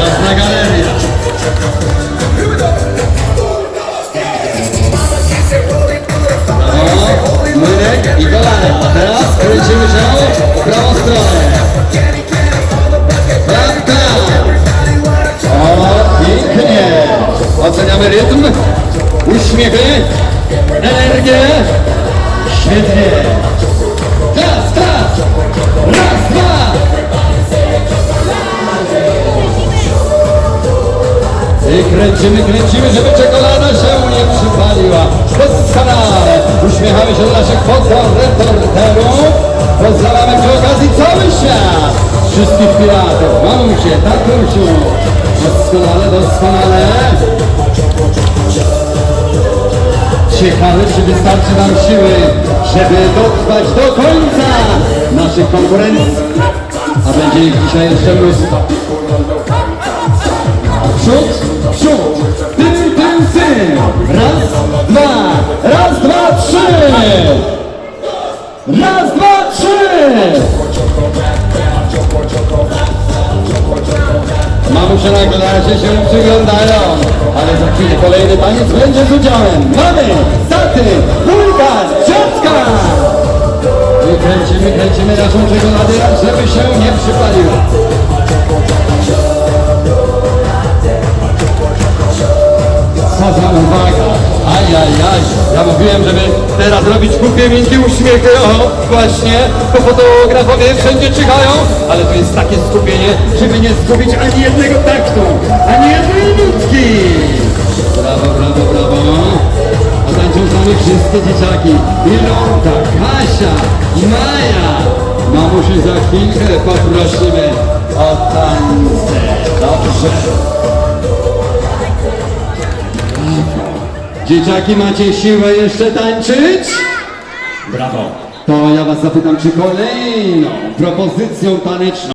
Jasna galeria. No, młynek i kolanek. A teraz kręcimy się w prawą stronę. Prawda. O, pięknie. Oceniamy rytm, uśmiechy, energię. Świetnie. Kręcimy, kręcimy, żeby czekolada się nie przypaliła. Doskonale! Uśmiechamy się do naszych fotoreporterów. Pozdrawiamy przy okazji cały świat. Wszystkich piratów. Mamusie, tatusiu. Doskonale, doskonale. Ciekawe, czy wystarczy nam siły, żeby dotrwać do końca naszych konkurencji. A będzie ich dzisiaj jeszcze mnóstwo. Raz, dwa, raz, dwa, trzy. Raz, dwa, trzy. Mamusie na razie się przyglądają, ale za chwilę kolejny taniec będzie z udziałem mamy, taty, wujka, ciotka. I kręcimy, kręcimy naszą czekoladę, żeby się nie przypaliła. Ajajaj! Ja mówiłem, żeby teraz robić głupie minki uśmiechy, o właśnie, bo fotografowie wszędzie czyhają, ale to jest takie skupienie, żeby nie zgubić ani jednego taktu, ani jednej nutki! Brawo, brawo, brawo! A tańczą z nami wszystkie dzieciaki. Milonka, Kasia, Maja! Mamusi za chwilkę poprosimy o tańce. Dzieciaki, macie siłę jeszcze tańczyć? Brawo. To ja was zapytam, czy kolejną propozycją taneczną